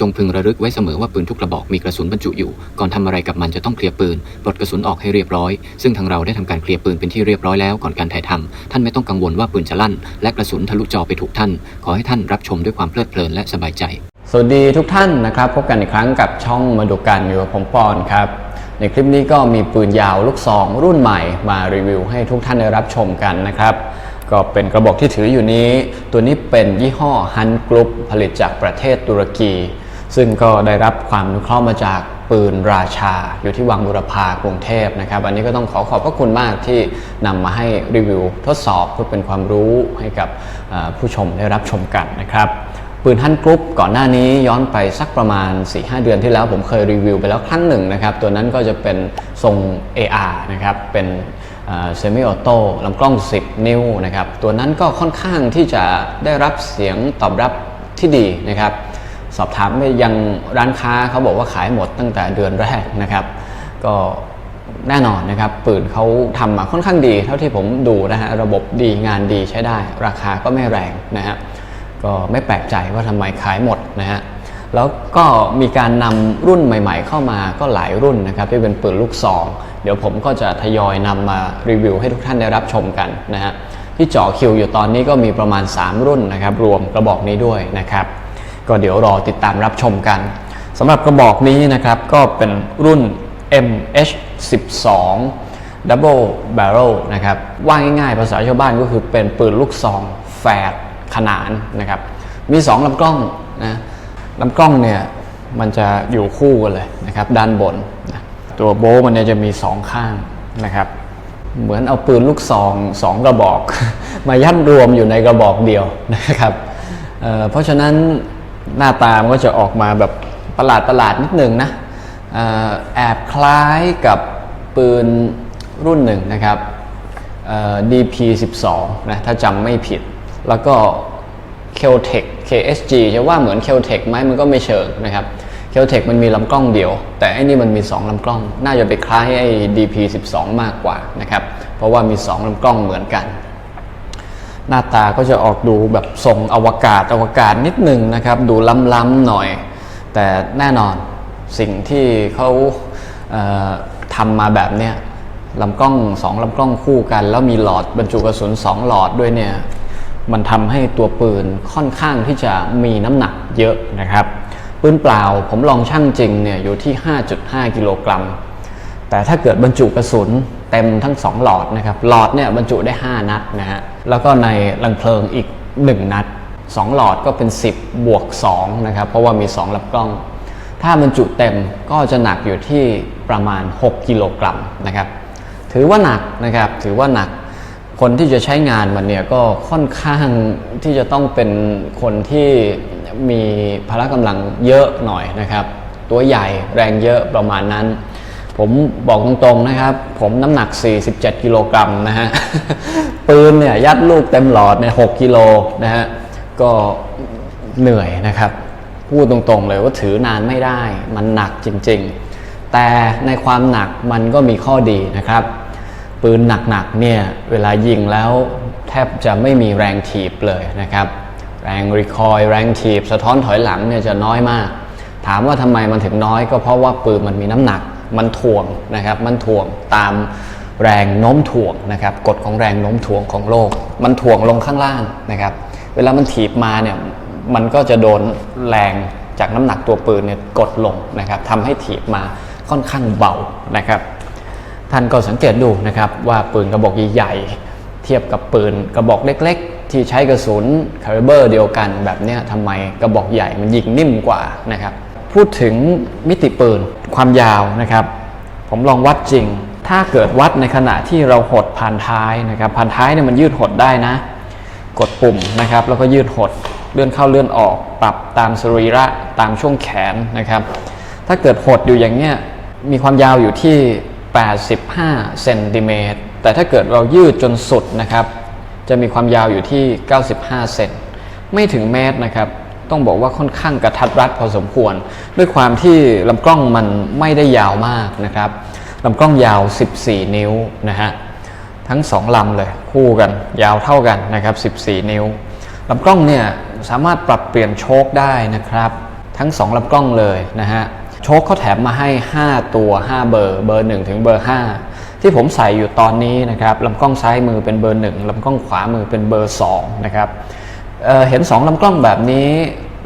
จงพึงระลึกไว้เสมอว่าปืนทุกกระบอกมีกระสุนบรรจุอยู่ ก่อนทำอะไรกับมันจะต้องเคลียร์ปืนปลดกระสุนออกให้เรียบร้อย ซึ่งทางเราได้ทำการเคลียร์ปืนเป็นที่เรียบร้อยแล้วก่อนการถ่ายทำท่านไม่ต้องกังวลว่าปืนจะลั่น และกระสุนทะลุจอไปถูกท่าน ขอให้ท่านรับชมด้วยความเพลิดเพลินและสบายใจ สวัสดีทุกท่านนะครับ พบกันอีกครั้งกับช่องมาดูกันอยู่กับผมปอนครับในคลิปนี้ก็มีปืนยาวลูกซองรุ่นใหม่มารีวิวให้ทุกท่านได้รับชมกันนะครับก็เป็นกระบอกที่ถืออยู่นี้ ตัวนี้เป็นยี่ห้อฮันกรุ๊ปผลิตจากประเทศตุรกี ซึ่งก็ได้รับความนุเคราะห์มาจากปืนราชาอยู่ที่วังบุรพากรุงเทพนะครับอันนี้ก็ต้องขอขอบพระคุณมากที่นำมาให้รีวิวทดสอบเพื่อเป็นความรู้ให้กับผู้ชมได้รับชมกันนะครับปืนฮันกรุ๊ปก่อนหน้านี้ย้อนไปสักประมาณ 4-5 เดือนที่แล้วผมเคยรีวิวไปแล้วครั้งหนึ่งนะครับ ตัวนั้นก็จะเป็นทรง AR นะครับ เป็นเซมิออโต้ลำกล้อง 10 นิ้วนะครับ ตัวนั้นก็ค่อนข้างที่จะได้รับเสียงตอบรับที่ดีนะครับ สอบถามไปยังร้านค้าเขาบอกว่าขายหมดตั้งแต่เดือนแรกนะครับ ก็แน่นอนนะครับปืนเขาทำมาค่อนข้างดี เท่าที่ผมดูนะฮะระบบดีงานดีใช้ได้ ราคาก็ไม่แรงนะฮะก็ไม่แปลกใจว่าทำไมขายหมดนะฮะแล้วก็มีการนำรุ่นใหม่ ๆ เข้ามาก็หลายรุ่นนะครับที่เป็นปืนลูกซอง เดี๋ยวผมก็จะทยอยนำมารีวิวให้ทุกท่านได้รับชมกันนะฮะที่เจ่อคิวอยู่ตอนนี้ก็มีประมาณ 3 รุ่นนะครับรวมกระบอกนี้ด้วยนะครับ ก็เดี๋ยวรอติดตามรับชมกันสำหรับกระบอกนี้นะครับก็เป็นรุ่น MH12 Double Barrel นะครับว่าง่ายๆ ภาษาชาวบ้านก็คือเป็นปืนลูกซองแฝดขนานนะครับมี 2ลำกล้องนะลำกล้องเนี่ยมันจะอยู่คู่กันเลยนะครับด้านบนนะตัวโบว์มันเนี่ยจะมี 2 ข้างนะครับเหมือนเอาปืนลูกซองสองกระบอก มายัดรวมอยู่ในกระบอกเดียวนะครับเเพราะฉะนั้น หน้าตามนก็จะออกมาแบบประหลาดประหลาดๆนิดหนึ่งนะอแอบคล้ายกับปืนรุ่นหนึ่งนะครับ DP12 นะถ้าจำไม่ผิด แล้วก็ k e l t e c KSG จะว่าเหมือน k e l t e c ไหมมันก็ไม่เชิงนะครับ k e l t e c มันมีลำกล้องเดียว แต่อันนี้มันมี 2ลำกล้อง น่าจะไปคล้ายไอ้ DP12 มากกว่านะครับ เพราะว่ามี 2ลำกล้องเหมือนกัน หน้าตาก็จะออกดูแบบทรงอวกาศอวกาศนิดนึงนะครับ ดูล้ำๆหน่อย แต่แน่นอนสิ่งที่เขาเทำมาแบบเนี้ยลำกล้องสองลำกล้องคู่กัน แล้วมีหลอดบรรจุกระสุน2หลอดด้วยเนี่ยมันทำให้ตัวปืนค่อนข้างที่จะมีน้ำหนักเยอะนะครับปืนเปล่าผมลองชั่งจริงเนี่ยอยู่ที่ 5.5 กิโลกรัม แต่ถ้าเกิดบรรจุกระสุน เต็มทั้ง 2 หลอดนะครับหลอดเนี่ยบรรจุได้ 5 นัดนะฮะแล้วก็ในลังเพลิงอีก 1 นัด 2 หลอดก็เป็น 10 บวก2นะครับเพราะว่ามี 2ลำกล้อง ถ้าบรรจุเต็มก็จะหนักอยู่ที่ประมาณ 6 กิโลกรัมนะครับถือว่าหนักนะครับถือว่าหนักคนที่จะใช้งานมันเนี่ยก็ค่อนข้างที่จะต้องเป็นคนที่มีพละกำลังเยอะหน่อยนะครับ ตัวใหญ่แรงเยอะประมาณนั้น ผมบอกตรงๆนะครับ ผมน้ำหนัก 47 กิโลกรัมนะฮะ ปืนเนี่ยยัดลูกเต็มหลอดเนี่ย6กิโลนะฮะ ก็เหนื่อยนะครับ พูดตรงๆเลยว่าถือนานไม่ได้ มันหนักจริงๆ แต่ในความหนักมันก็มีข้อดีนะครับ ปืนหนักๆเนี่ยเวลายิงแล้วแทบจะไม่มีแรงถีบเลยนะครับ แรงรีคอยแรงถีบ สะท้อนถอยหลังเนี่ยจะน้อยมาก ถามว่าทำไมมันถึงน้อยก็เพราะว่าปืนมันมีน้ำหนัก มันถ่วงนะครับ มันถ่วงตามแรงโน้มถ่วงนะครับ กฎของแรงโน้มถ่วงของโลก มันถ่วงลงข้างล่างนะครับ เวลามันถีบมาเนี่ย มันก็จะโดนแรงจากน้ำหนักตัวปืนเนี่ยกดลงนะครับทำให้ถีบมาค่อนข้างเบานะครับ ท่านก็สังเกตดูนะครับว่าปืนกระบอกใหญ่ๆเทียบกับปืนกระบอกเล็ก ๆ ที่ใช้กระสุนคาลิเบอร์เดียวกันแบบนี้ทำไมกระบอกใหญ่มันยิงนิ่มกว่านะครับ พูดถึงมิติปืนความยาวนะครับ ผมลองวัดจริง ถ้าเกิดวัดในขณะที่เราหดผ่านท้ายนะครับผ่านท้ายเนี่ยมันยืดหดได้นะ กดปุ่มนะครับ แล้วก็ยืดหดเลื่อนเข้าเลื่อนออก ปรับตามสรีระตามช่วงแขนนะครับ ถ้าเกิดหดอยู่อย่างเนี้ยมีความยาวอยู่ที่ 85เซนติเมตรแต่ถ้าเกิดเรายืดจนสุดนะครับ จะมีความยาวอยู่ที่ 95 เซนไม่ถึงเมตรนะครับ ต้องบอกว่าค่อนข้างกระทัดรัดพอสมควร ด้วยความที่ลำกล้องมันไม่ได้ยาวมากนะครับลำกล้องยาว 14 นิ้วนะฮะทั้ง 2ลำเลยคู่กันยาวเท่ากันนะครับ 14 นิ้วลำกล้องเนี่ยสามารถปรับเปลี่ยนโชคได้นะครับ ทั้ง 2ลำกล้องเลยนะฮะโชคเขาแถมมาให้ 5 ตัว 5 เบอร์ เบอร์ 1 ถึงเบอร์ 5 ที่ผมใส่อยู่ตอนนี้นะครับลำกล้องซ้ายมือเป็นเบอร์ 1ลำกล้องขวามือเป็นเบอร์ 2 นะครับ เเห็น2ลำกล้องแบบนี้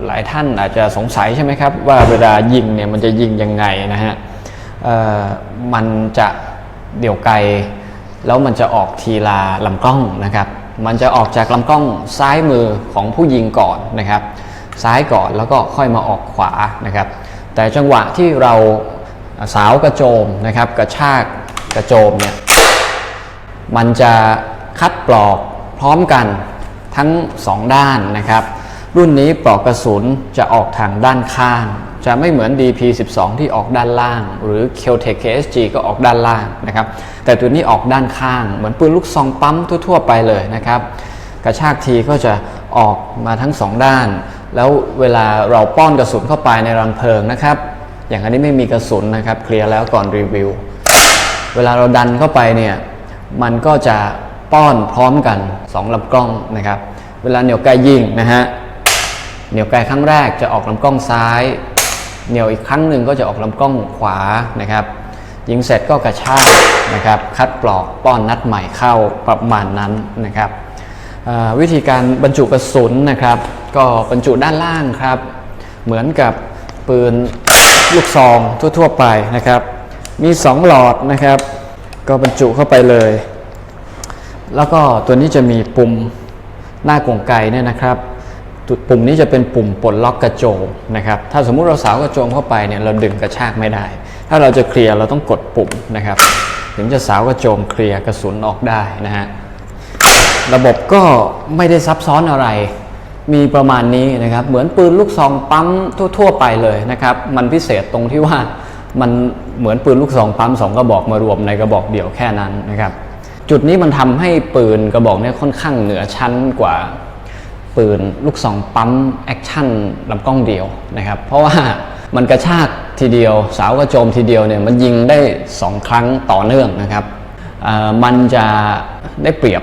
หลายท่านอาจจะสงสัยใช่ไหมครับ ว่าเวลายิงเนี่ยมันจะยิงยังไงนะฮะมันจะเดี่ยวไกล แล้วมันจะออกทีละลำกล้องนะครับ มันจะออกจากลำกล้องซ้ายมือของผู้ยิงก่อนนะครับ ซ้ายก่อนแล้วก็ค่อยมาออกขวานะครับ แต่จังหวะที่เราสาวกระโจมนะครับ กระชากกระโจมเนี่ยมันจะคัดปลอกพร้อมกัน ทั้ง 2 ด้านนะครับ รุ่นนี้ปลอกกระสุนจะออกทางด้านข้าง จะไม่เหมือน DP12 ที่ออกด้านล่าง หรือ Kel-Tec KSG ก็ออกด้านล่างนะครับ แต่ตัวนี้ออกด้านข้าง เหมือนปืนลูกซองปั๊มทั่วๆไปเลยนะครับ กระชากทีก็จะออกมาทั้ง 2 ด้าน แล้วเวลาเราป้อนกระสุนเข้าไปในรังเพลิงนะครับ อย่างอันนี้ไม่มีกระสุนนะครับ เคลียร์แล้วก่อนรีวิว เวลาเราดันเข้าไปเนี่ย มันก็จะ ป้อนพร้อมกัน2ลำกล้องนะครับ เวลาเหนี่ยวไกยิงนะฮะเหนี่ยวไกครั้งแรกจะออกลำกล้องซ้าย เหนี่ยวอีกครั้งหนึ่งก็จะออกลำกล้องขวานะครับ ยิงเสร็จก็กระชากนะครับ คัดปลอกป้อนนัดใหม่เข้าประมาณนั้นนะครับวิธีการบรรจุกระสุนนะครับ ก็บรรจุด้านล่างครับ เหมือนกับปืนลูกซองทั่ว ๆ ไปนะครับ มี 2 หลอดนะครับ ก็บรรจุเข้าไปเลย แล้วก็ตัวนี้จะมีปุ่มหน้ากลไกเนี่ยนะครับปุ่มนี้จะเป็นปุ่มปลดล็อกกระโจมนะครับ ถ้าสมมุติเราสาวกระโจมเข้าไปเนี่ยเราดึงกระชากไม่ได้ ถ้าเราจะเคลียร์เราต้องกดปุ่มนะครับ ถึงจะสาวกระโจมเคลียร์กระสุนออกได้นะฮะ ระบบก็ไม่ได้ซับซ้อนอะไร มีประมาณนี้นะครับ เหมือนปืนลูกซองปั๊มทั่ว ๆ ไปเลยนะครับ มันพิเศษตรงที่ว่ามันเหมือนปืนลูกซองปั๊มสองกระบอกมารวมในกระบอกเดียวแค่นั้นนะครับ จุดนี้มันทำให้ปืนกระบอกนี้ค่อนข้างเหนือชั้นกว่าปืนลูกซองปั๊มแอคชั่นลำกล้องเดียวนะครับ เพราะว่ามันกระชากทีเดียวสาวกระโจมทีเดียวเนี่ยมันยิงได้ 2 ครั้งต่อเนื่องนะครับมันจะได้เปรียบ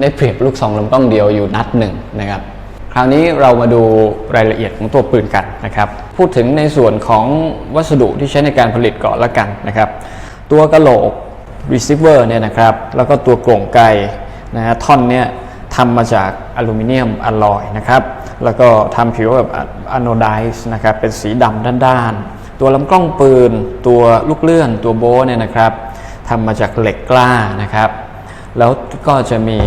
ได้เปรียบลูกซองลำกล้องเดียวอยู่นัดหนึ่งนะครับ คราวนี้เรามาดูรายละเอียดของตัวปืนกันนะครับ พูดถึงในส่วนของวัสดุที่ใช้ในการผลิตก่อนละกันนะครับ ตัวกระโหลก receiver เนี่ยนะครับ แล้วก็ตัวกล่องไกนะฮะท่อนเนี่ยทำมาจากอลูมิเนียมอลลอยนะครับ แล้วก็ทำผิวแบบอะโนไดส์นะครับ เป็นสีดำด้านๆ ตัวลำกล้องปืน ตัวลูกเลื่อน ตัวโบเนี่ยนะครับทำมาจากเหล็กกล้านะครับ แล้วก็จะมี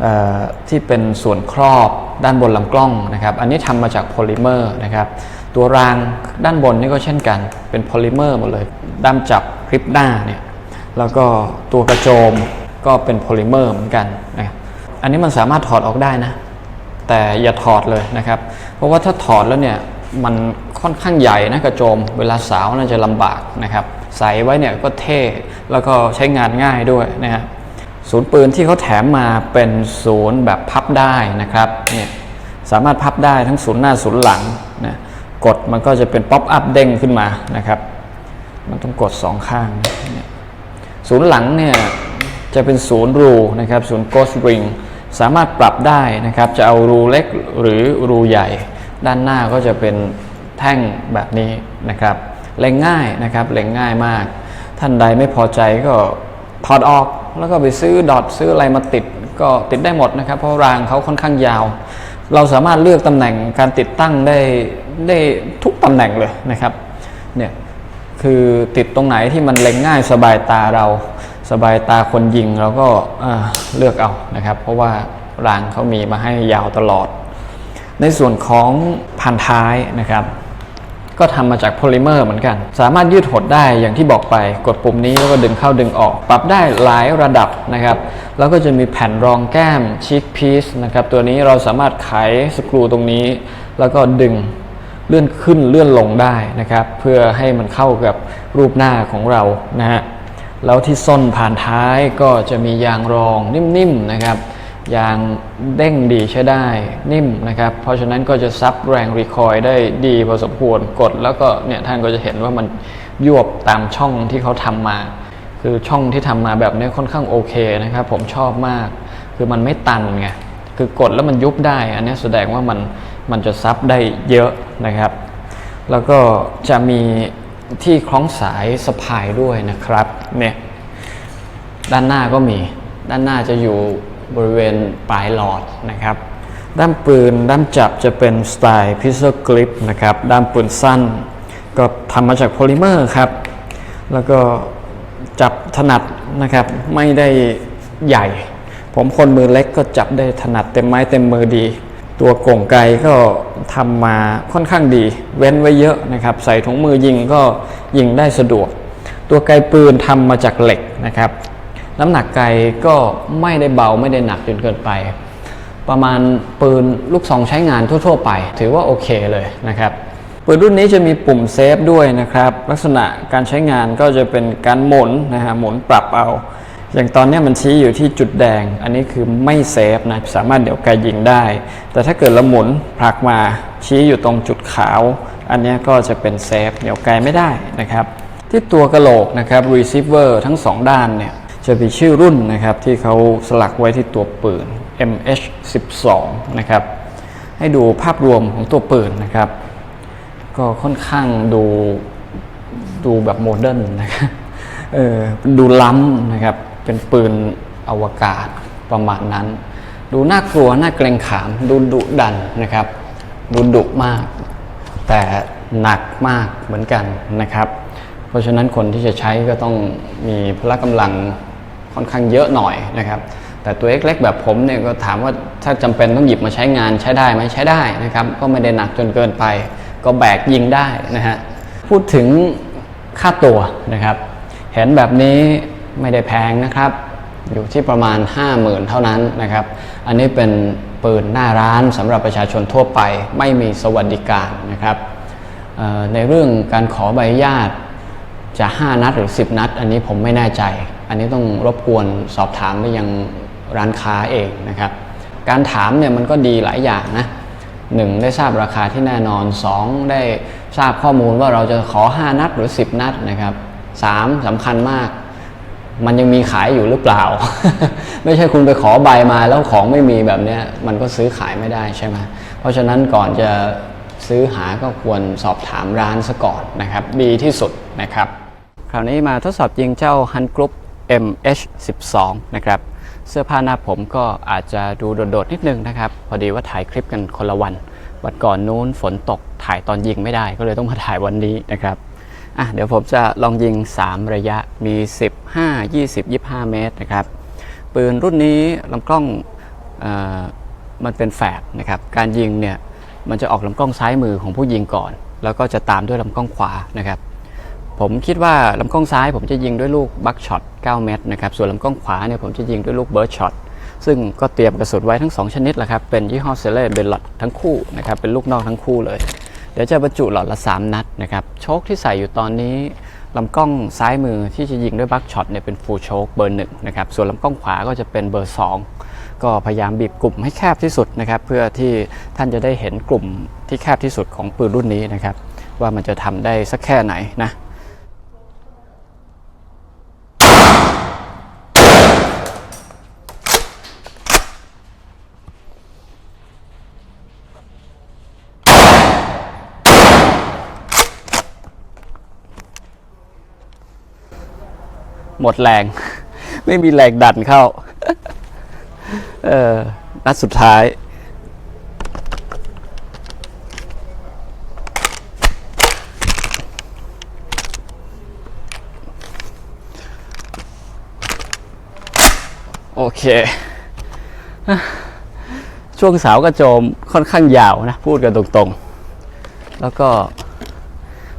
เอ่อที่เป็นส่วนครอบด้านบนลำกล้องนะครับ อันนี้ทำมาจากโพลิเมอร์นะครับ ตัวรางด้านบนนี่ก็เช่นกัน เป็นโพลิเมอร์หมดเลย ด้ามจับคลิปหน้าเนี่ย แล้วก็ตัวกระโจมก็เป็นโพลิเมอร์เหมือนกันนะครับอันนี้มันสามารถถอดออกได้นะ แต่อย่าถอดเลยนะครับ เพราะว่าถ้าถอดแล้วเนี่ยมันค่อนข้างใหญ่นะกระโจม เวลาสาวน่าจะลำบากนะครับ ใส่ไว้เนี่ยก็เท่แล้วก็ใช้งานง่ายด้วยนะฮะศูนย์ปืนที่เขาแถมมาเป็นศูนย์แบบพับได้นะครับเนี่ยสามารถพับได้ทั้งศูนย์หน้าศูนย์หลังนะกดมันก็จะเป็นป๊อปอัพเด้งขึ้นมานะครับ มันต้องกดสองข้างนะ ศูนย์หลังเนี่ยจะเป็นศูนย์รูนะครับศูนย์ ghost ring สามารถปรับได้นะครับ จะเอารูเล็กหรือรูใหญ่ ด้านหน้าก็จะเป็นแท่งแบบนี้นะครับเล็งง่ายนะครับเล็งง่ายมาก ท่านใดไม่พอใจก็ถอดออกแล้วก็ไปซื้อดอทซื้ออะไรมาติดก็ติดได้หมดนะครับ เพราะรางเขาค่อนข้างยาว เราสามารถเลือกตำแหน่งการติดตั้งได้ได้ทุกตำแหน่งเลยนะครับเนี่ย คือติดตรงไหนที่มันเล็งง่ายสบายตาเราสบายตาคนยิงเราก็เลือกเอานะครับ เพราะว่ารางเขามีมาให้ยาวตลอด ในส่วนของพันท้ายนะครับ ก็ทำมาจากโพลิเมอร์เหมือนกัน สามารถยืดหดได้อย่างที่บอกไปกดปุ่มนี้แล้วก็ดึงเข้าดึงออก ปรับได้หลายระดับนะครับ แล้วก็จะมีแผ่นรองแก้มชิคพีซนะครับตัวนี้เราสามารถไขสกรูตรงนี้ แล้วก็ดึง เลื่อนขึ้นเลื่อนลงได้นะครับ เพื่อให้มันเข้ากับรูปหน้าของเรานะฮะแล้วที่ส้นผ่านท้ายก็จะมียางรองนิ่มๆนะครับยางเด้งดีใช้ได้นิ่มนะครับ เพราะฉะนั้นก็จะซับแรงรีคอยล์ได้ดีพอสมควรกด แล้วก็เนี่ยท่านก็จะเห็นว่ามันยวบตามช่องที่เขาทำมา คือช่องที่ทำมาแบบนี้ค่อนข้างโอเคนะครับ ผมชอบมาก คือมันไม่ตันไงคือกดแล้วมันยุบได้ อันนี้แสดงว่ามัน มันจะซับได้เยอะนะครับ แล้วก็จะมีที่คล้องสายสะพายด้วยนะครับเนี่ยด้านหน้าก็มี ด้านหน้าจะอยู่บริเวณปลายหลอดนะครับ ด้ามปืนด้ามจับจะเป็นสไตล์พิซซ l กลิปนะครับ ด้ามปืนสั้น ก็ทำมาจากโพลิเมอร์ครับ แล้วก็จับถนัดนะครับ ไม่ได้ใหญ่ ผมคนมือเล็กก็จับได้ถนัดเต็มไม้เต็มมือดี ตัวโก่งไกก็ทำมาค่อนข้างดี เว้นไว้เยอะนะครับ ใส่ถุงมือยิงก็ยิงได้สะดวก ตัวไกปืนทำมาจากเหล็กนะครับ น้ำหนักไกก็ไม่ได้เบาไม่ได้หนักจนเกินไป ประมาณปืนลูกซองใช้งานทั่ว ๆ ไป ถือว่าโอเคเลยนะครับปืนรุ่นนี้จะมีปุ่มเซฟด้วยนะครับ ลักษณะการใช้งานก็จะเป็นการหมุนนะฮะหมุนปรับเอา อย่างตอนนี้มันชี้อยู่ที่จุดแดง อันนี้คือไม่เซฟนะ สามารถเดี๋ยวไกยิงได้ แต่ถ้าเกิดเราหมุนผลักมาชี้อยู่ตรงจุดขาว อันนี้ก็จะเป็นเซฟเดี๋ยวไกไม่ได้นะครับ ที่ตัวกระโหลกนะครับ receiver ทั้งสองด้านเนี่ยจะมีชื่อรุ่นนะครับที่เขาสลักไว้ที่ตัวปืน MH12 นะครับ ให้ดูภาพรวมของตัวปืนนะครับ ก็ค่อนข้างดูดูแบบโมเดิร์นนะครับเออดูล้ำนะครับ เป็นปืนอวกาศประมาณนั้น ดูน่ากลัวน่าเกรงขาม ดูดุดันนะครับ ดูดุมาก แต่หนักมากเหมือนกันนะครับ เพราะฉะนั้นคนที่จะใช้ก็ต้องมีพละกำลังค่อนข้างเยอะหน่อยนะครับ แต่ตัวเล็กๆแบบผมเนี่ยก็ถามว่าถ้าจำเป็นต้องหยิบมาใช้งานใช้ได้ไหมใช้ได้นะครับ ก็ไม่ได้หนักจนเกินไป ก็แบกยิงได้นะฮะพูดถึงค่าตัวนะครับ เห็นแบบนี้ ไม่ได้แพงนะครับ อยู่ที่ประมาณ 50,000 เท่านั้นนะครับ อันนี้เป็นปืนหน้าร้านสำหรับประชาชนทั่วไปไม่มีสวัสดิการนะครับในเรื่องการขอใบอนุญาตจะ 5 นัดหรือ 10 นัด อันนี้ผมไม่แน่ใจ อันนี้ต้องรบกวนสอบถามไปยังร้านค้าเองนะครับ การถามเนี่ยมันก็ดีหลายอย่างนะหนึ่งได้ทราบราคาที่แน่นอน 2 ได้ทราบข้อมูลว่าเราจะขอ 5 นัดหรือ 10 นัดนะครับ 3สำคัญมาก มันยังมีขายอยู่หรือเปล่า ไม่ใช่คุณไปขอใบมาแล้วของไม่มีแบบนี้มันก็ซื้อขายไม่ได้ใช่ไหมเพราะฉะนั้นก่อนจะซื้อหาก็ควรสอบถามร้านซะก่อนนะครับ ดีที่สุดนะครับ คราวนี้มาทดสอบยิงเจ้า Hunt Group MH12 นะครับ เสื้อผ้าหน้าผมก็อาจจะดูโดดๆนิดนึงนะครับ พอดีว่าถ่ายคลิปกันคนละวัน วันก่อนนู้นฝนตกถ่ายตอนยิงไม่ได้ก็เลยต้องมาถ่ายวันนี้นะครับ อะเดี๋ยวผมจะลองยิง 3 ระยะมี 15 20 25 เมตรนะครับ ปืนรุ่นนี้ลำกล้องอมันเป็นแฝดนะครับ การยิงเนี่ยมันจะออกลำกล้องซ้ายมือของผู้ยิงก่อน แล้วก็จะตามด้วยลำกล้องขวานะครับ ผมคิดว่าลำกล้องซ้ายผมจะยิงด้วยลูกบัคช็อต9เมตรนะครับ ส่วนลำกล้องขวาเนี่ยผมจะยิงด้วยลูกเบิร์ดช็อตซึ่งก็เตรียมกระสุนไว้ทั้ง 2 ชนิดแหละครับ เป็นยี่ห้อเซเล่เบลลอดทั้งคู่นะครับ เป็นลูกนอกทั้งคู่เลย เดี๋ยวจะบรรจุหลอดละ 3 นัดนะครับ โชคที่ใส่อยู่ตอนนี้ลำกล้องซ้ายมือที่จะยิงด้วยบัคช็อตเนี่ยเป็นฟูลโชคเบอร์หนึ่งนะครับ ส่วนลำกล้องขวาก็จะเป็นเบอร์ 2 ก็พยายามบีบกลุ่มให้แคบที่สุดนะครับ เพื่อที่ท่านจะได้เห็นกลุ่มที่แคบที่สุดของปืนรุ่นนี้นะครับ ว่ามันจะทำได้สักแค่ไหนนะ หมดแรง ไม่มีแรงดันเข้า เออนัดสุดท้าย โอเค ช่วงสาวกระโจมค่อนข้างยาวนะ พูดกันตรงๆ แล้วก็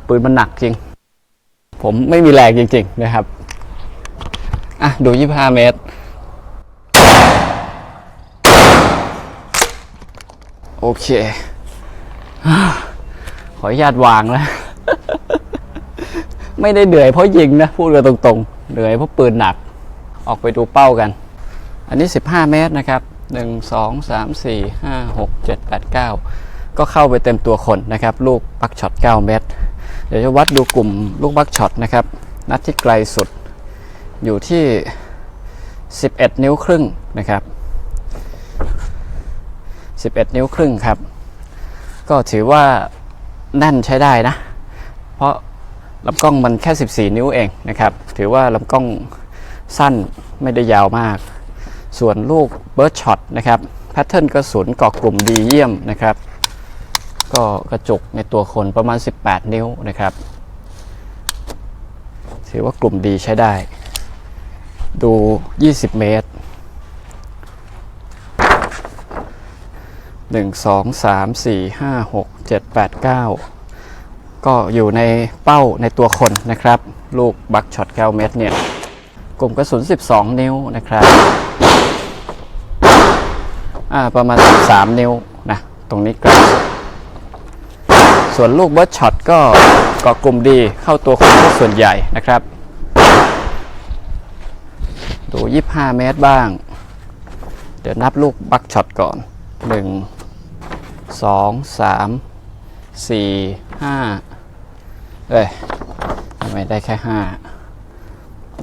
ปืนมันหนักจริง ผมไม่มีแรงจริง ๆ นะครับ อะ ดู 25 เมตร โอเค ขออนุญาตวางแล้ว ไม่ได้เหนื่อยเพราะยิงนะ พูดกันตรงๆ เหนื่อยเพราะปืนหนัก ออกไปดูเป้ากัน อันนี้ 15 เมตรนะครับหนึ่งสองสามสี่ห้าหกเจ็ดแปดเก้าก็เข้าไปเต็มตัวคนนะครับ ลูกบักช็อต 9 เมตร เดี๋ยวจะวัดดูกลุ่มลูกบักช็อตนะครับ นัดที่ไกลสุด อยู่ที่ 11 นิ้วครึ่งนะครับ 11 นิ้วครึ่งครับ ก็ถือว่าแน่นใช้ได้นะ เพราะลำกล้องมันแค่ 14 นิ้วเองนะครับ ถือว่าลำกล้องสั้นไม่ได้ยาวมาก ส่วนลูกเบิร์ดช็อตนะครับแพทเทิร์นกระสุนเกาะกลุ่มดีเยี่ยมนะครับ ก็กระจุกในตัวคนประมาณ 18 นิ้วนะครับ ถือว่ากลุ่มดีใช้ได้ ดู 20 เมตร 1 2 3 4 5 6 7 8 9 ก็อยู่ในเป้าในตัวคนนะครับ ลูกบักช็อต9เมตรเนี่ย กลุ่มกระสุน 12 นิ้วนะครับ อ่า ประมาณ 13 นิ้วนะ ตรงนี้กลางส่วนลูกเบิร์ดช็อตก็กาะกลุ่มดีเข้าตัวคนส่วนใหญ่นะครับ ดู 25 เมตรบ้าง เดี๋ยวนับลูกบักช็อตก่อน 1 2 3 4 5 เอ้ยทำไมได้แค่ 5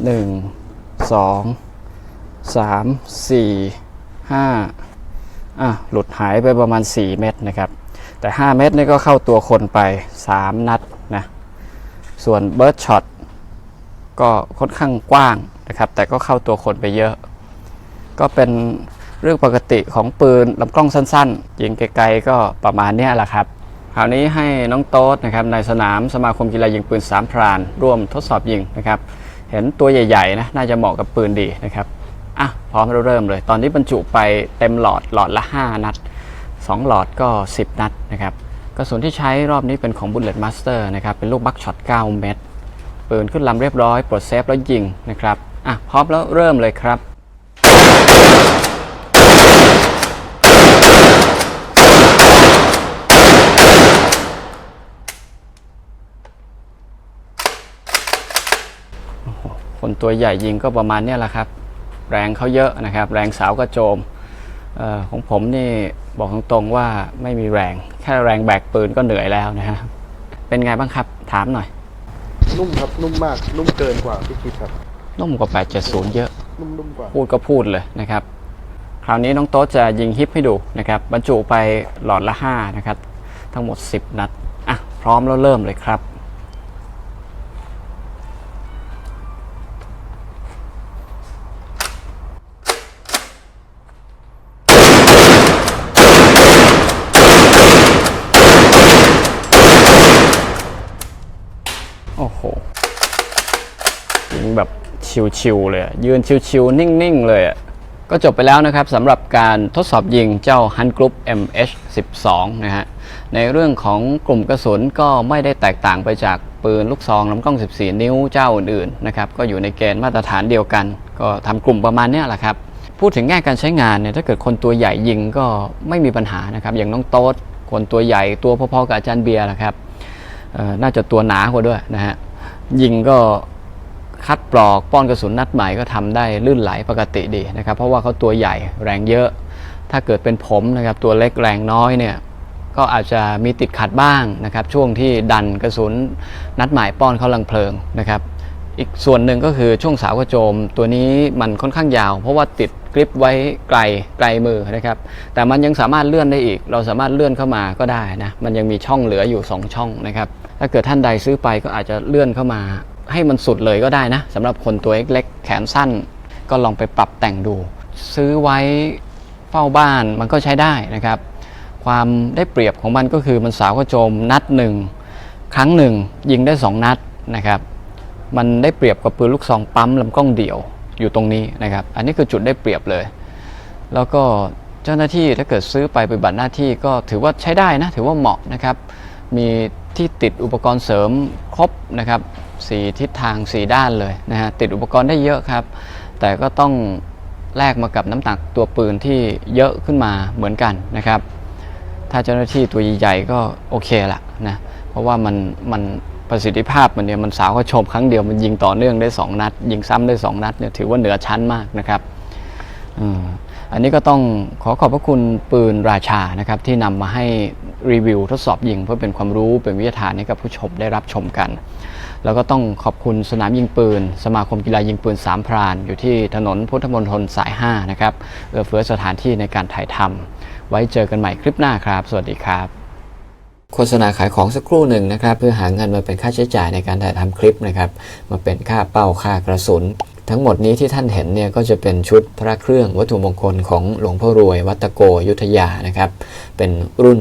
1 2 3 4 5 อะ หลุดหายไปประมาณ 4 เม็ดนะครับ แต่ 5 เม็ดนี่ก็เข้าตัวคนไป 3 นัดนะ ส่วนเบิร์ดช็อตก็ค่อนข้างกว้าง นะครับ แต่ก็เข้าตัวคนไปเยอะ ก็เป็นเรื่องปกติของปืนลำกล้องสั้นๆ ยิงไกลๆก็ประมาณนี้แหละครับคราวนี้ให้น้องโต๊ดนะครับในสนามสมาคมกีฬายิงปืนสามพรานร่วมทดสอบยิงนะครับ เห็นตัวใหญ่ๆนะน่าจะเหมาะกับปืนดีนะครับอะพร้อมเราเริ่มเลย ตอนนี้บรรจุไปเต็มหลอดหลอดละ 5 นัด 2 หลอดก็ 10 นัดนะครับกระสุนที่ใช้รอบนี้เป็นของ Bullet Master นะครับเป็นลูกบักช็อต 9 เม็ดปืนขึ้นลำเรียบร้อยปลดเซฟแล้วยิงนะครับ อะพร้อมแล้วเริ่มเลยครับ คนตัวใหญ่ยิงก็ประมาณเนี้ยแหละครับ แรงเขาเยอะนะครับ แรงสาวกระโจมออของผมนี่บอกตรงๆว่าไม่มีแรง แค่แรงแบกปืนก็เหนื่อยแล้วนะฮะเป็นไงบ้างครับ ถามหน่อย นุ่มครับนุ่มมากนุ่มเกินกว่าที่คิดครับ นุ่มกว่า 870 เยอะ นุ่มนุ่มกว่า พูดก็พูดเลยนะครับ คราวนี้น้องโต๊ดจะยิงฮิปให้ดูนะครับ บรรจุไปหลอดละ 5 นะครับ ทั้งหมด 10 นัด อะ พร้อมแล้วเริ่มเลยครับโอ้โหยิงแบบ ชิวๆเลย ยืนชิวๆนิ่ง ๆ เลย ก็จบไปแล้วนะครับสำหรับการทดสอบยิงเจ้า Hunt Group MH12 นะฮะ ในเรื่องของกลุ่มกระสุนก็ไม่ได้แตกต่างไปจากปืนลูกซองลำกล้อง 14 นิ้วเจ้าอื่นๆนะครับ ก็อยู่ในเกณฑ์มาตรฐานเดียวกัน ก็ทำกลุ่มประมาณนี้แหละครับพูดถึงแง่การใช้งานเนี่ยถ้าเกิดคนตัวใหญ่ยิงก็ไม่มีปัญหานะครับ อย่างน้องโต๊ดคนตัวใหญ่ตัวพอๆกับอาจารย์เบียร์แหละครับน่าจะตัวหนากว่าด้วยนะฮะยิงก็ คัดปลอกป้อนกระสุนนัดใหม่ก็ทำได้ลื่นไหลปกติดีนะครับ เพราะว่าเขาตัวใหญ่แรงเยอะ ถ้าเกิดเป็นผมนะครับตัวเล็กแรงน้อยเนี่ยก็อาจจะมีติดขัดบ้างนะครับ ช่วงที่ดันกระสุนนัดหมายป้อนเขาลังเพลิงนะครับ อีกส่วนหนึ่งก็คือช่วงสาวกระโจม ตัวนี้มันค่อนข้างยาว เพราะว่าติดกริปไว้ไกลไกลมือนะครับ แต่มันยังสามารถเลื่อนได้อีก เราสามารถเลื่อนเข้ามาก็ได้นะมันยังมีช่องเหลืออยู่ 2 ช่องนะครับ ถ้าเกิดท่านใดซื้อไปก็อาจจะเลื่อนเข้ามา ให้มันสุดเลยก็ได้นะสำหรับคนตัวเล็กๆแขนสั้น ก็ลองไปปรับแต่งดู ซื้อไว้เฝ้าบ้านมันก็ใช้ได้นะครับ ความได้เปรียบของมันก็คือมันสาวกระโจมนัดหนึ่งครั้งหนึ่งยิงได้ 2 นัดนะครับ มันได้เปรียบกับปืนลูกซองปั๊มลำกล้องเดี่ยวอยู่ตรงนี้นะครับ อันนี้คือจุดได้เปรียบเลย แล้วก็เจ้าหน้าที่ถ้าเกิดซื้อไปปฏิบัติหน้าที่ก็ถือว่าใช้ได้นะ ถือว่าเหมาะนะครับ มีที่ติดอุปกรณ์เสริมครบนะครับสีทิศทาง4ด้านเลยนะฮะติดอุปกรณ์ได้เยอะครับ แต่ก็ต้องแลกมากับน้ำหนักตัวปืนที่เยอะขึ้นมาเหมือนกันนะครับ ถ้าเจ้าหน้าที่ตัวใหญ่ๆก็โอเคละนะเพราะว่ามันมันประสิทธิภาพมันเนี่ยมันสาวก็ชมครั้งเดียวมันยิงต่อเนื่องได้ 2 นัด ยิงซ้ำได้ 2 นัดเนี่ยถือว่าเหนือชั้นมากนะครับอันนี้ก็ต้องขอขอบพระคุณปืนราชานะครับที่นำมาให้รีวิวทดสอบยิงเพื่อเป็นความรู้เป็นวิทยาทานให้กับผู้ชมได้รับชมกัน แล้วก็ต้องขอบคุณสนามยิงปืน สมาคมกีฬายิงปืนสามพราน อยู่ที่ถนนพุทธมณฑลสาย 5 นะครับเอื้อเฟื้อสถานที่ในการถ่ายทำไว้เจอกันใหม่คลิปหน้าครับ สวัสดีครับ โฆษณาขายของสักครู่หนึ่งนะครับ เพื่อหาเงินมาเป็นค่าใช้จ่ายในการถ่ายทำคลิปนะครับ มาเป็นค่าเป้าค่ากระสุนทั้งหมดนี้ที่ท่านเห็นเนี่ยก็จะเป็นชุดพระเครื่องวัตถุมงคลของหลวงพ่อรวย วัตโกยุทธยานะครับ เป็นรุ่น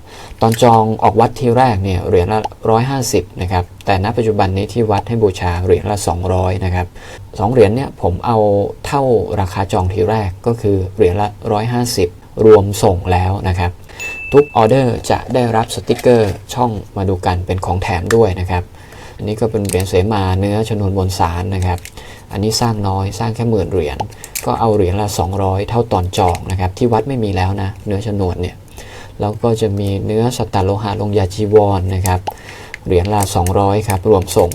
ตอนจองออกวัดที่แรกเนี่ยเหรียญละ 150 นะครับ แต่ณปัจจุบันนี้ที่วัดให้บูชาเหรียญละ 200 นะครับสองเหรียญเนี่ยผมเอาเท่าราคาจองทีแรกก็คือเหรียญละ 150 รวมส่งแล้วนะครับ ทุกออเดอร์จะได้รับสติกเกอร์ช่องมาดูกันเป็นของแถมด้วยนะครับอันนี้ก็เป็นเหรียญเสมาเนื้อชนวนบนสารนะครับ อันนี้สร้างน้อยสร้างแค่หมื่นเหรียญก็เอาเหรียญละ 200 เท่าตอนจองนะครับ ที่วัดไม่มีแล้วนะเนื้อชนวนเนี่ย แล้วก็จะมีเนื้อสัตตโลหะลงยาจีวรนะครับเหรียญละ200ครับรวมส่ง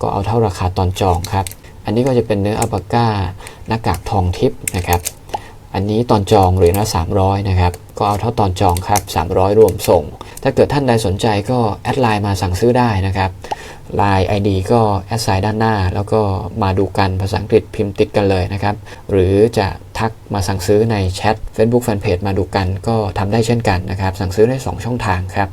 ก็เอาเท่าราคาตอนจองครับ อันนี้ก็จะเป็นเนื้ออัลปาก้าหน้ากากทองทิพย์นะครับ อันนี้ตอนจองเหรียญละ300นะครับก็เอาเท่าตอนจองครับ300 รวมส่ง ถ้าเกิดท่านใดสนใจก็แอดไลน์มาสั่งซื้อได้นะครับ ไลน์ ID ก็แอดไซน์ด้านหน้า แล้วก็มาดูกันภาษาอังกฤษพิมพ์ติดกันเลยนะครับ หรือจะทักมาสั่งซื้อในแชท Facebook Fanpage มาดูกันก็ทำได้เช่นกันนะครับ สั่งซื้อได้ 2 ช่องทางครับ